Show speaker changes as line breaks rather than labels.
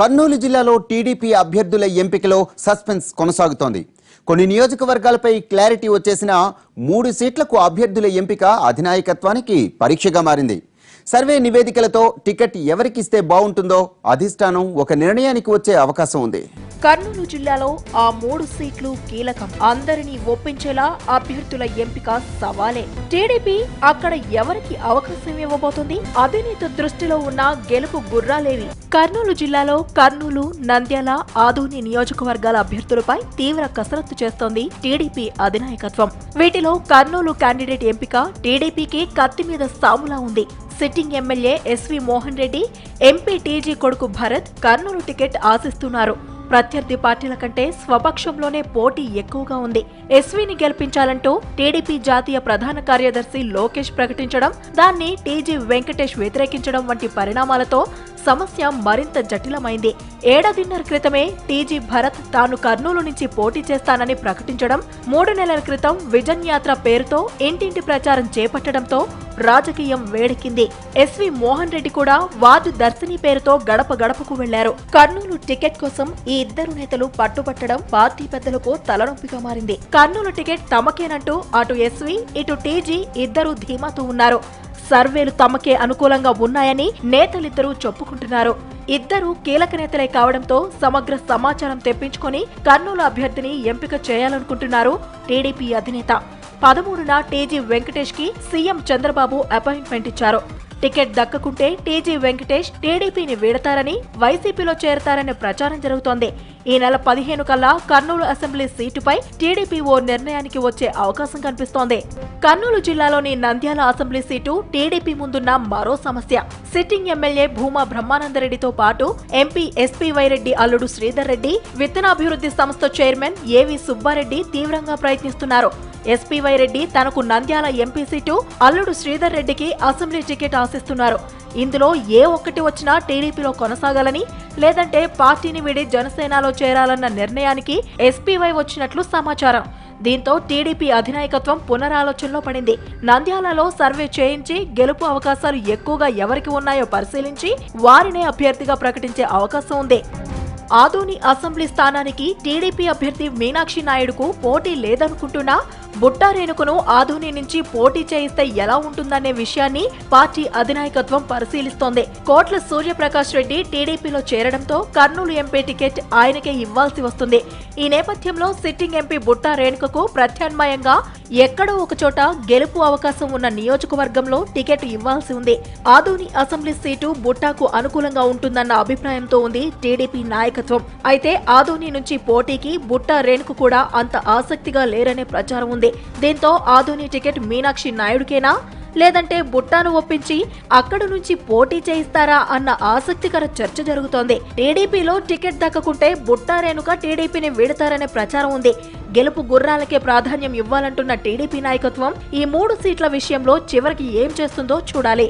కర్నూలు జిల్లాలో టీడీపీ అభ్యర్థుల ఎంపికలో సస్పెన్స్ కొనసాగుతోంది. కొన్ని నియోజకవర్గాలపై క్లారిటీ వచ్చేసిన మూడు సీట్లకు అభ్యర్థుల ఎంపిక అధినాయకత్వానికి పరీక్షగా మారింది. సర్వే నివేదికలతో టికెట్ ఎవరికిస్తే బాగుంటుందో అధిష్టానం ఒక నిర్ణయానికి వచ్చే అవకాశం ఉంది.
కర్నూలు జిల్లాలో ఆ మూడు సీట్లు కీలకం. అందరినీ ఒప్పించేలా అభ్యర్థుల ఎంపిక సవాలే. టీడీపీ అక్కడ ఎవరికి అవకాశం ఇవ్వబోతుంది? అవినీతి దృష్టిలో ఉన్న గెలుపు గుర్రాలేవి. కర్నూలు జిల్లాలో కర్నూలు నంద్యాల ఆదోని నియోజకవర్గాల అభ్యర్థులపై తీవ్ర కసరత్తు చేస్తోంది టీడీపీ అధినాయకత్వం. వీటిలో కర్నూలు క్యాండిడేట్ ఎంపిక టీడీపీకి కత్తి మీద సాములా ఉంది. Sitting MLA SV Mohan Reddy MP TG కొడుకు భరత్ కర్నూలు టికెట్ ఆశిస్తున్నారు. ప్రత్యర్థి పార్టీల కంటే స్వపక్షంలోనే పోటీ ఎక్కువగా ఉంది. ఎస్వీని గెలిపించాలంటూ టీడీపీ జాతీయ ప్రధాన కార్యదర్శి లోకేష్ ప్రకటించడం దాన్ని టీజీ వెంకటేష్ వ్యతిరేకించడం వంటి పరిణామాలతో సమస్య మరింత జటిలమైంది. ఏడాదిన్నర క్రితమే టీజీ భరత్ తాను కర్నూలు నుంచి పోటీ చేస్తానని ప్రకటించడం మూడు నెలల క్రితం విజన్ యాత్ర పేరుతో ఇంటింటి ప్రచారం చేపట్టడంతో రాజకీయం వేడెక్కింది. ఎస్వి మోహన్ రెడ్డి కూడా వార్డు దర్శిని పేరుతో గడప గడపకు వెళ్ళారు. కర్నూలు టికెట్ కోసం ఈ ఇద్దరు నేతలు పట్టుబట్టడం పార్టీ పెద్దలకు తలనొప్పిగా మారింది. కర్నూలు టికెట్ తమకేనంటూ అటు ఎస్వి ఇటు టీజీ ఇద్దరు ధీమాతో ఉన్నారు. సర్వేలు తమకే అనుకూలంగా ఉన్నాయని నేతలిద్దరూ చెప్పుకుంటున్నారు. ఇద్దరు కీలక నేతలే కావడంతో సమగ్ర సమాచారం తెప్పించుకొని కర్నూలు అభ్యర్థిని ఎంపిక చేయాలనుకుంటున్నారు టీడీపీ అధినేత. పదమూడున టీజీ వెంకటేష్కి సీఎం చంద్రబాబు అపాయింట్మెంట్ ఇచ్చారు. టికెట్ దక్కకుంటే టీజీ వెంకటేష్ టీడీపీని వీడతారని వైసీపీలో చేరతారనే ప్రచారం జరుగుతోంది. ఈ నెల పదిహేను కల్లా కర్నూలు అసెంబ్లీ సీటుపై టీడీపీ ఓ నిర్ణయానికి వచ్చే అవకాశం కనిపిస్తోంది. కర్నూలు జిల్లాలోని నంద్యాల అసెంబ్లీ సీటు టీడీపీ ముందున్న మరో సమస్య. సిట్టింగ్ ఎమ్మెల్యే భూమా బ్రహ్మానందరెడ్డితో పాటు ఎంపీ ఎస్పీవై వైరెడ్డి అల్లుడు శ్రీధర్ రెడ్డి విత్తనాభివృద్ధి సంస్థ చైర్మన్ ఏవి సుబ్బారెడ్డి తీవ్రంగా ప్రయత్నిస్తున్నారు. ఎస్పీవై రెడ్డి తనకు నంద్యాల ఎంపీ సీటు అల్లుడు శ్రీధర్ రెడ్డికి అసెంబ్లీ టికెట్ ఆశిస్తున్నారు. ఇందులో ఏ ఒక్కటి వచ్చినా టీడీపీలో కొనసాగాలని లేదంటే పార్టీని వీడి జనసేనలో చేరాలన్న నిర్ణయానికి ఎస్పీవై వచ్చినట్లు సమాచారం. దీంతో టీడీపీ అధినాయకత్వం పునరాలోచనలో పడింది. నంద్యాలలో సర్వే చేయించి గెలుపు అవకాశాలు ఎక్కువగా ఎవరికి ఉన్నాయో పరిశీలించి వారినే అభ్యర్థిగా ప్రకటించే అవకాశం ఉంది. ఆదోని అసెంబ్లీ స్థానానికి టీడీపీ అభ్యర్థి మీనాక్షి నాయుడుకు పోటీ లేదనుకుంటున్నా బుట్టారేణుకును రేణుకును నుంచి పోటీ చేయిస్తే ఎలా ఉంటుందనే విషయాన్ని పార్టీ అధినాయకత్వం పరిశీలిస్తోంది. కోట్ల సూర్యప్రకాష్ రెడ్డి టీడీపీలో చేరడంతో కర్నూలు ఎంపీ టికెట్ ఆయనకే ఇవ్వాల్సి వస్తుంది. ఈ నేపథ్యంలో సిట్టింగ్ ఎంపీ బుట్టా రేణుకకు ప్రత్యామ్నాయంగా ఎక్కడో ఒకచోట గెలుపు అవకాశం ఉన్న నియోజకవర్గంలో టికెట్ ఇవ్వాల్సి ఉంది. ఆధుని అసెంబ్లీ సీటు బుట్టాకు అనుకూలంగా ఉంటుందన్న అభిప్రాయంతో ఉంది టీడీపీ నాయకత్వం. అయితే ఆధుని నుంచి పోటీకి బుట్టా రేణుకు కూడా అంత ఆసక్తిగా లేరనే ప్రచారం ఉంది. దీంతో ఆధుని టికెట్ మీనాక్షి నాయుడుకేనా? లేదంటే బుట్టాను ఒప్పించి అక్కడి నుంచి పోటీ చేయిస్తారా అన్న ఆసక్తికర చర్చ జరుగుతోంది. టీడీపీలో టికెట్ దక్కకుంటే బుట్టా రేణుక టీడీపీని వీడతారనే ప్రచారం ఉంది. గెలుపు గుర్రాలకే ప్రాధాన్యం ఇవ్వాలంటున్న టీడీపీ నాయకత్వం ఈ మూడు సీట్ల విషయంలో చివరికి ఏం చేస్తుందో చూడాలి.